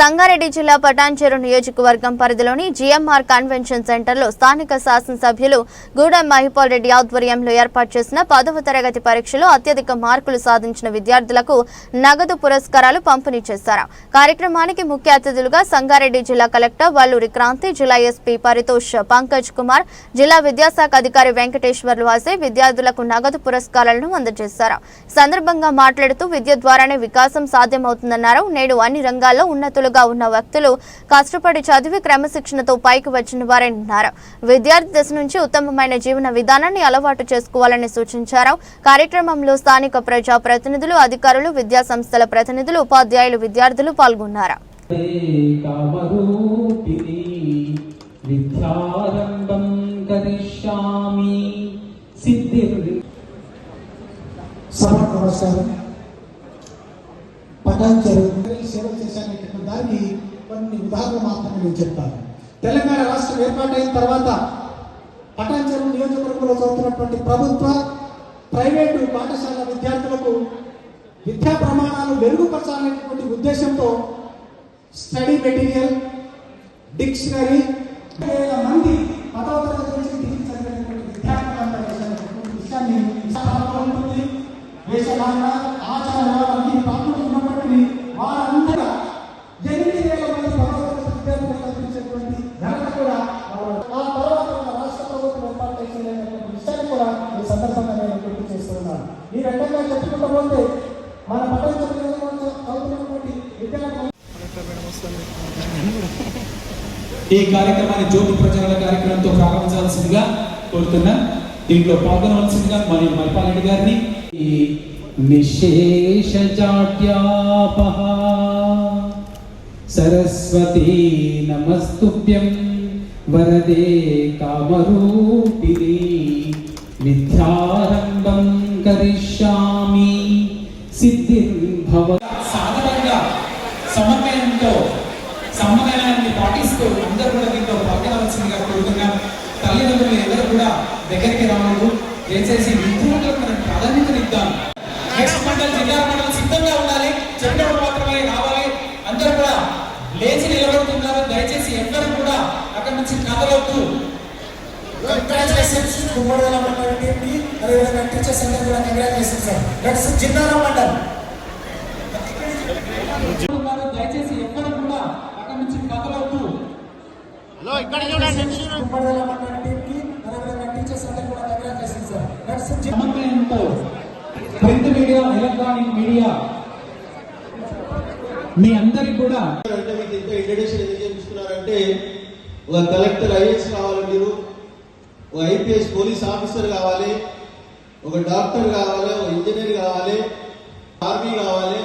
సంగారెడ్డి జిల్లా పటాన్చెరు నియోజకవర్గం పరిధిలోని జిఎంఆర్ కన్వెన్షన్ సెంటర్లో స్థానిక శాసనసభ్యులు గూడెం మహిపాల్ రెడ్డి ఆధ్వర్యంలో ఏర్పాటు చేసిన పదవ తరగతి పరీక్షలో అత్యధిక మార్కులు సాధించిన విద్యార్థులకు నగదు పురస్కారాలు పంపిణీ చేశారు. కార్యక్రమానికి ముఖ్య అతిథులుగా సంగారెడ్డి జిల్లా కలెక్టర్ వల్లూరి క్రాంతి జిల్లా ఎస్పీ పరితోష్ పంకజ్ కుమార్ జిల్లా విద్యాశాఖ అధికారి వెంకటేశ్వర్లు హాజరై విద్యార్థులకు నగదు పురస్కారాలను అందజేశారు. సందర్భంగా మాట్లాడుతూ విద్య ద్వారానే వికాసం సాధ్యమవుతుందన్నారు. నేడు అన్ని రంగాల్లో ఉన్నతులు ఉన్నతులుగా ఉన్న వ్యక్తులు కష్టపడి చదివి క్రమశిక్షణతో పైకి వచ్చిన వారన్నారు విద్యార్థి దశ నుంచి ఉత్తమమైన జీవన విధానాన్ని అలవాటు చేసుకోవాలని సూచించారు. కార్యక్రమంలో స్థానిక ప్రజా ప్రతినిధులు అధికారులు విద్యా సంస్థల ప్రతినిధులు ఉపాధ్యాయులు విద్యార్థులు పాల్గొన్నారు. సభకు నమస్కారం. పటాన్చెరు సేవ చేశానటువంటి దానికి కొన్ని ఉదాహరణ మాత్రమే నేను చెప్తాను. తెలంగాణ రాష్ట్రం ఏర్పాటైన తర్వాత పటాన్చెరు నియోజకవర్గంలో చదువుతున్నటువంటి ప్రభుత్వ ప్రైవేటు పాఠశాల విద్యార్థులకు విద్యా ప్రమాణాలు మెరుగుపరచాలనేటువంటి ఉద్దేశంతో స్టడీ మెటీరియల్ డిక్షనరీ వేల మంది పదవ తరగతి నుంచి డిగ్రీ చదివినటువంటి విద్యార్థులంతా విషయాన్ని వేషధారణ ఆచరణ చెప్పుకుంటూ పోతే మన ఈ కార్యక్రమాన్ని జ్యోతి ప్రచారాల కార్యక్రమంతో ప్రారంభించాల్సిందిగా కోరుతున్నా. దీంట్లో పాల్గొనవలసిందిగా మరి మల్పారెడ్డి గారిని. ఈ నిశేష జాడ్యాపహ సరస్వతీ నమస్తుభ్యం వరదే కామరూపిణి విద్యారంభం కరిష్యామి సిద్ధిర్భవ సాధనంగా సమన్వయంతో సమన్వయాన్ని పాటిస్తూ అందరూ కూడా దీంట్లో పాల్గొనవలసిందిగా కోరుతున్నాం తల్లిదండ్రులు ఎవరు కూడా దగ్గరికి రావద్దు. దయచేసి విద్యార్థులకు మనం ప్రాధాన్యతనిద్దాం నెక్స్ట్ మండలి జిల్లా మండలి సిద్ధంగా ఉండాలి. చెప్పినప్పుడు మాత్రమే రావాలి. అందరూ కూడా లేచి నిలబడుతున్నారు. దయచేసి ఎవ్వరు కూడా అక్కడి నుంచి కదలవద్దు కంగ్రాచులేషన్స్ కుమ్మడల మండలం టీంకి అదేవిధంగా టీచర్స్ అందరూ కూడా కంగ్రాచులేషన్స్ సార్ మండలం ఉన్నారు. దయచేసి ఎవ్వరు కూడా అక్కడి నుంచి మండలం టీంకి అదేవిధంగా టీచర్స్ అందరూ కూడా కంగ్రాచులేషన్స్ సార్ జిన్నా సమన్వయంతో ప్రింట్ మీడియా ఎలక్ట్రానిక్ మీడియా మీ అందరికి కూడా అంటే మీకు ఇంత ఇంట్రడక్షన్ ఎందుకు చేపిస్తున్నారంటే ఒక కలెక్టర్ ఐఏఎస్ కావాలి మీరు ఒక ఐపీఎస్ పోలీస్ ఆఫీసర్ కావాలి ఒక డాక్టర్ కావాలి ఒక ఇంజనీర్ కావాలి ఆర్మీ కావాలి.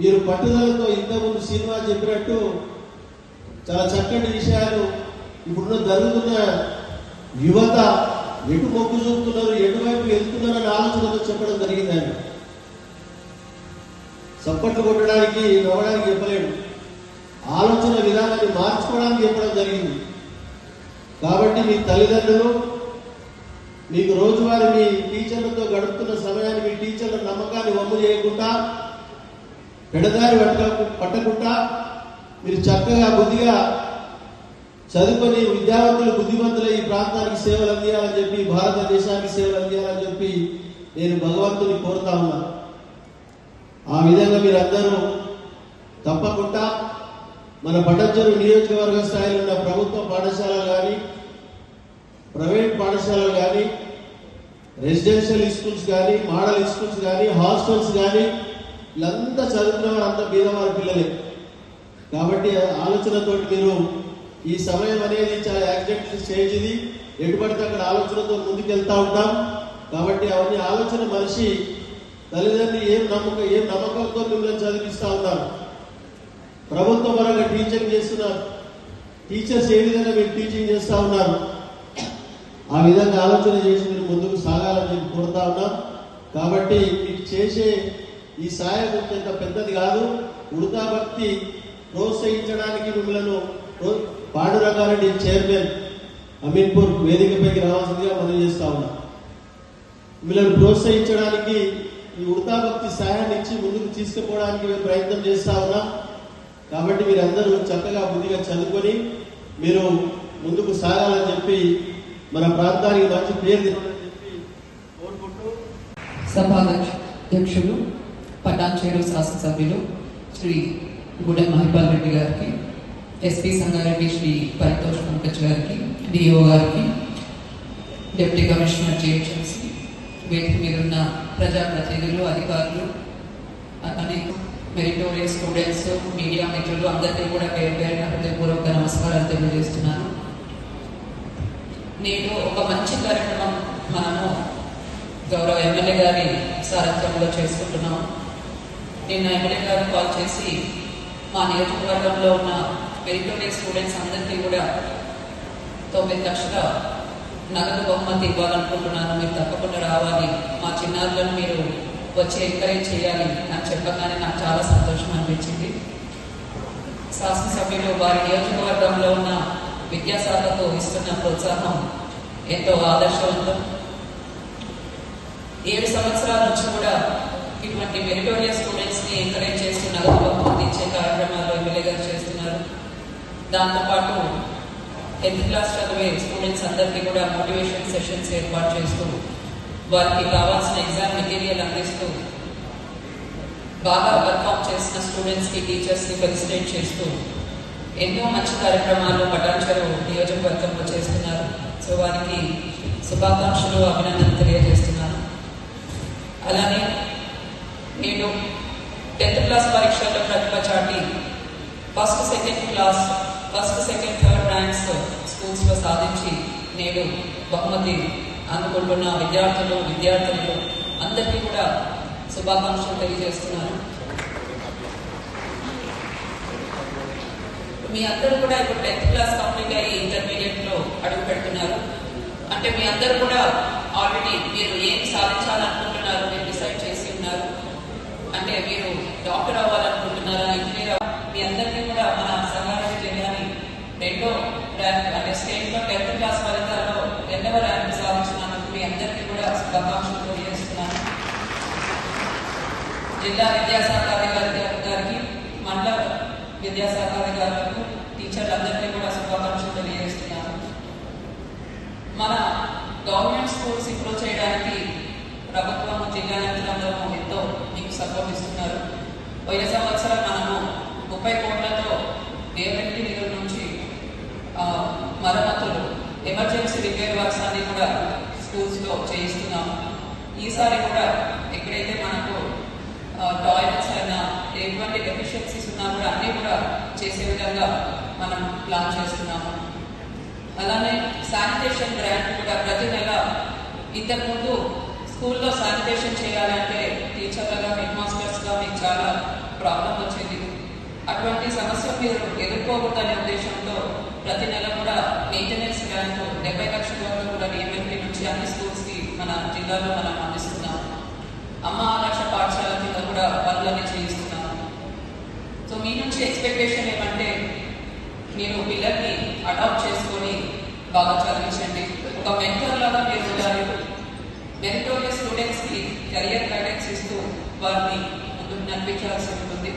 మీరు పట్టుదలతో ఇంతకుముందు సినిమా చెప్పినట్టు చాలా చక్కటి విషయాలు ఇప్పుడున్న జరుగుతున్న యువత ఎటు మొగ్గు చూపుతున్నారు ఎటువైపు వెళ్తున్నారని ఆలోచనతో చెప్పడం జరిగింది ఆయన చప్పట్లు కొట్టడానికి నవ్వడానికి చెప్పలేడు. ఆలోచన విధానాన్ని మార్చుకోవడానికి చెప్పడం జరిగింది. కాబట్టి మీ తల్లిదండ్రులు మీకు రోజువారీ మీ టీచర్లతో గడుపుతున్న సమయాన్ని మీ టీచర్ల నమ్మకాన్ని వమ్ము చేయకుండా పెడదారి పట్ట పట్టకుండా మీరు చక్కగా బుద్ధిగా చదువుకొని విద్యావంతులు బుద్ధిమంతులు ఈ ప్రాంతానికి సేవలు అందియాలని చెప్పి భారతదేశానికి సేవలు అందియాలని చెప్పి నేను భగవంతుని కోరుతా ఉన్నాను ఆ విధంగా మీరందరూ తప్పకుండా మన పట్టంచెరు నియోజకవర్గ స్థాయిలో ఉన్న ప్రభుత్వ పాఠశాలలు కానీ ప్రైవేట్ పాఠశాలలు కానీ రెసిడెన్షియల్ స్కూల్స్ కానీ మోడల్ స్కూల్స్ కానీ హాస్టల్స్ కానీ వీళ్ళంతా చదువుకున్న వారంతా బీదవారి పిల్లలే. కాబట్టి ఆలోచనతో ఆలోచనతోటి మీరు ఈ సమయం అనేది చాలా యాక్సిడెంట్ స్టేజ్ ఇది ఎటు అక్కడ ఆలోచనతో ముందుకెళ్తా ఉంటాం. కాబట్టి అవన్నీ ఆలోచన మనిషి తల్లిదండ్రులు ఏం నమ్మకం ఏం నమ్మకంతో మిమ్మల్ని చదివిస్తూ ఉన్నారు. ప్రభుత్వ పరంగా టీచింగ్ చేస్తున్నారు. టీచర్స్ ఏ విధంగా మీరు టీచింగ్ చేస్తా ఉన్నారు? ఆ విధంగా ఆలోచన చేసి మీరు ముందుకు సాగాలని చెప్పి కోరుతా ఉన్నాం. కాబట్టి మీకు చేసే ఈ సాయం అంత పెద్దది కాదు. ఉడతా భక్తి ప్రోత్సహించడానికి మిమ్మల్ని పాడు పాండురంగారెడ్డి చైర్మన్ అమీన్పూర్ వేదికపైకి రావాల్సిందిగా మనం చేస్తా ఉన్నాం. మిమ్మల్ని ప్రోత్సహించడానికి ఈ ఉడతా భక్తి ఇచ్చి ముందుకు తీసుకుపోవడానికి మేము ప్రయత్నం చేస్తా ఉన్నాం. కాబట్టి మీరందరూ చక్కగా బుద్ధిగా చదువుకొని మీరు ముందుకు సాగాలని చెప్పి మన ప్రాంతానికి మంచి పేరు తెచ్చాలని చెప్పి కోరుకుంటూ సభాధ్యక్షులు శాసనసభ్యులు శ్రీ గుడెం మహిపాల్ రెడ్డి గారికి ఎస్పీ సంగారెడ్డి శ్రీ పరితోష్ పంకజ్ గారికి డిఓ గారికి డిప్యూటీ కమిషనర్ జేమ్స్ వేదిక మీరున్న ప్రజాప్రతినిధులు అధికారులు అనేక మెరిటోరియస్ స్టూడెంట్స్ మీడియా మిత్రులు అందరికీ కూడా పేరు పేరున హృదయపూర్వక నమస్కారాలు తెలియజేస్తున్నాను. నేను ఒక మంచి కార్యక్రమం మనము గౌరవ ఎమ్మెల్యే గారి సారథ్యంలో చేసుకుంటున్నాం. నిన్న ఎమ్మెల్యే గారు కాల్ చేసి మా నియోజకవర్గంలో ఉన్న మెరిటోరియస్ స్టూడెంట్స్ అందరికీ కూడా తొమ్మిది లక్షల నగదు బహుమతి ఇవ్వాలనుకుంటున్నాను. మీరు తప్పకుండా రావాలి. మా చిన్నారులను మీరు వచ్చి ఎంకరేజ్ చేయాలి అని చెప్పగానే నాకు చాలా సంతోషం అనిపించింది. శాసనసభ్యులు వారి నియోజకవర్గంలో ఉన్న విద్యాశాఖకు ఇస్తున్న ప్రోత్సాహం ఎంతో ఆదర్శవంతం. ఏడు సంవత్సరాల నుంచి కూడా ఇటువంటి మెరిటోరియస్ స్టూడెంట్స్ని ఎంకరేజ్ చేస్తూ నగదు ఇచ్చే కార్యక్రమాలు ఎమ్మెల్యే గారు చేస్తున్నారు. దాంతోపాటు టెన్త్ క్లాస్ చదివే స్టూడెంట్స్ అందరికీ కూడా మోటివేషన్ సెషన్స్ ఏర్పాటు చేస్తూ వారికి కావాల్సిన ఎగ్జామ్ మెటీరియల్ అందిస్తూ బాగా వర్కౌట్ చేసిన స్టూడెంట్స్కి టీచర్స్కి ఫెలిసిటేట్ చేస్తూ ఎన్నో మంచి కార్యక్రమాలు పటాన్చెరు నియోజకవర్గంలో చేస్తున్నారు. సో వారికి శుభాకాంక్షలు అభినందనలు తెలియజేస్తున్నాను. అలానే నేను టెన్త్ క్లాస్ పరీక్షల్లో ప్రతిభ చాటి first second class first second third ranks స్కూల్స్లో సాధించి నేను బహుమతి అందుకుంటున్న విద్యార్థులు విద్యార్థులు అందరికీ కూడా శుభాకాంక్షలు తెలియజేస్తున్నాను. మీ అందరూ కూడా ఇప్పుడు టెన్త్ క్లాస్ కంప్లీట్ అయ్యి ఇంటర్మీడియట్లో అడుగు పెడుతున్నారు. అంటే మీ అందరూ కూడా ఆల్రెడీ మీరు ఏం సాధించాలనుకుంటున్నారు మీరు డిసైడ్ చేసి ఉన్నారు అంటే మీరు డాక్టర్ అవ్వాలనుకుంటున్నారా ఇంజనీర్ అవ్వ- మీ అందరికీ కూడా మన సంగారెడ్డి జిల్లాని రెండో ర్యాంక్ అంటే స్టేట్లో టెన్త్ క్లాస్ ఫలితాల్లో రెండవ ర్యాంక్ సాధించినందుకు మీ అందరికీ కూడా శుభాకాంక్షలు తెలియజేస్తున్నాను జిల్లా విద్యాశాఖ గారికి మండల విద్యాశాఖాధికారులకు టీచర్లందరికీ కూడా శుభాకాంక్షలు తెలియజేస్తున్నాను. మన గవర్నమెంట్ స్కూల్స్ ఇంప్రూవ్ చేయడానికి ప్రభుత్వము జిల్లా యంత్రాంగం ఎంతో మీకు సపోర్ట్ ఇస్తున్నారు పోయిన సంవత్సరం మనము ముప్పై కోట్లతో దేవరెడ్డి నిధుల నుంచి మరమ్మతులు ఎమర్జెన్సీ రిపేర్ వర్క్స్ అన్ని కూడా స్కూల్స్లో చేయిస్తున్నాము. ఈసారి కూడా ఎక్కడైతే మనకు టాయిలెట్స్ అయినా ఎటువంటి డెఫిషియన్సీస్ ఉన్నా కూడా అన్నీ కూడా చేసే విధంగా మనం ప్లాన్ చేస్తున్నాము. అలానే శానిటేషన్ గ్రాంట్ కూడా ప్రతి నెల ఇంతకుముందు స్కూల్లో శానిటేషన్ చేయాలంటే టీచర్లుగా హెడ్ మాస్టర్స్గా మీకు చాలా ప్రాబ్లం వచ్చేది. అటువంటి సమస్య మీరు ఎదుర్కోకూడదనే ఉద్దేశంతో ప్రతి నెల కూడా మెయింటెనెన్స్ గ్రాంట్ డెబ్బై లక్షల వరకు కూడా డిఎంఎల్పీ నుంచి అన్ని స్కూల్స్కి మన జిల్లాలో మనం అందిస్తున్నాం అమ్మ ఆదర్శ పాఠశాల కింద కూడా పనులన్నీ చేయిస్తున్నాము ఫస్ట్ ఎక్స్పెక్టేషన్ ఏమంటే మీరు పిల్లల్ని అడాప్ట్ చేసుకొని బాగా చదివించండి. ఒక మెంటర్ లాగా మీరు ఉండాలి. మెరిటోరియస్ స్టూడెంట్స్కి కెరియర్ గైడెన్స్ ఇస్తూ వారిని ముందుకు నడిపించాల్సి ఉంటుంది.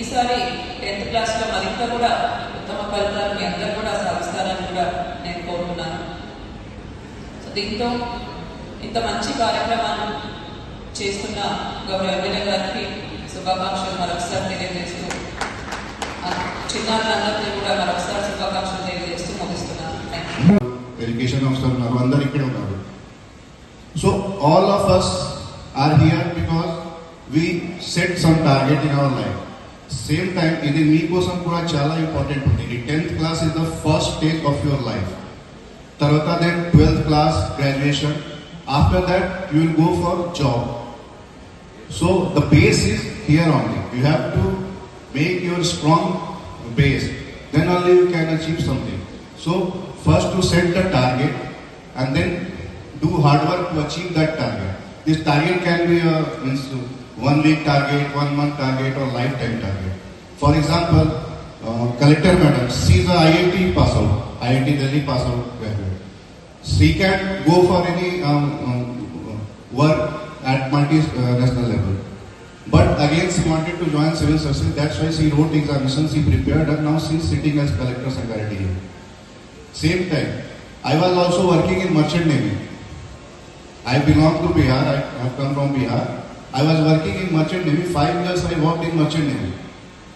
ఈసారి టెన్త్ క్లాస్లో మరింత కూడా ఉత్తమ ఫలితాలు మీ అందరూ కూడా సాధిస్తారని కూడా నేను కోరుకున్నాను సో దీంతో ఇంత మంచి కార్యక్రమాన్ని చేస్తున్న గౌరవ ఎమ్మెల్యే గారికి శుభాకాంక్షలు మరొకసారి తెలియజేస్తున్నాను ఆ చిన్నారులందరికీ కూడా మరొకసారి శుభాకాంక్షలు తెలియజేస్తూ ముగిస్తున్నాను థ్యాంక్ యూ ఎడ్యుకేషన్ ఆఫీసర్ ఉన్నారు అందరు ఇక్కడే ఉన్నారు so all of us are here because we set some target in our life same time ఇది మీకోసం కూడా చాలా ఇంపార్టెంట్ ఉంది ఈ tenth class is the first stage of your life తర్వాత then twelfth class graduation after that you will go for job So the base is here only. You have to make your strong base. Then only you can achieve something. So first to set the target and then do hard work to achieve that target. This target can be a means one week target, one month target, or lifetime target. For example, uh, collector madam, she is a IIT pass out, IIT Delhi pass out graduate. She can go for any um, um, work at multinational level. But again, she wanted to join civil service. That's why she wrote examinations, she prepared, and now she's sitting as collector secretary. Same time, I was also working in merchant navy. I belong to Bihar. I have come from Bihar. I was working in merchant navy. Five years I worked in merchant navy.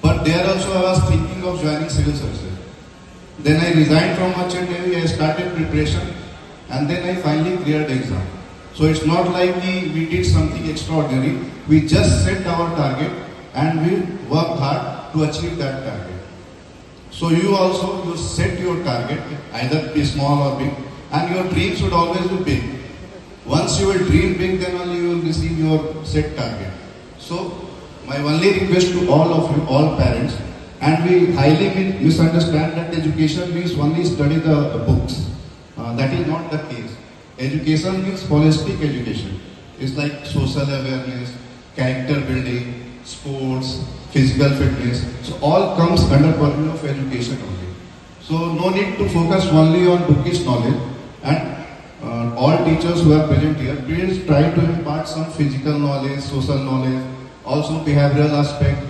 But there also I was thinking of joining civil services. Then I resigned from merchant navy. I started preparation, and then I finally cleared the exam. So it's not like we, we did something extraordinary. We just set our target and we worked hard to achieve that target. So you also you set your target, either be small or big, and your dream should always be big. Once you will dream big, then only you will receive your set target. So my only request to all of you, all parents, and we highly misunderstand that education means only study the, the books. Uh, that is not the case. Education means holistic education. It's like social awareness, character building, sports, physical fitness. So all comes under purview of education only. So no need to focus only on bookish knowledge and uh, all teachers who are present here, please try to impart some physical knowledge, social knowledge, also behavioral aspect,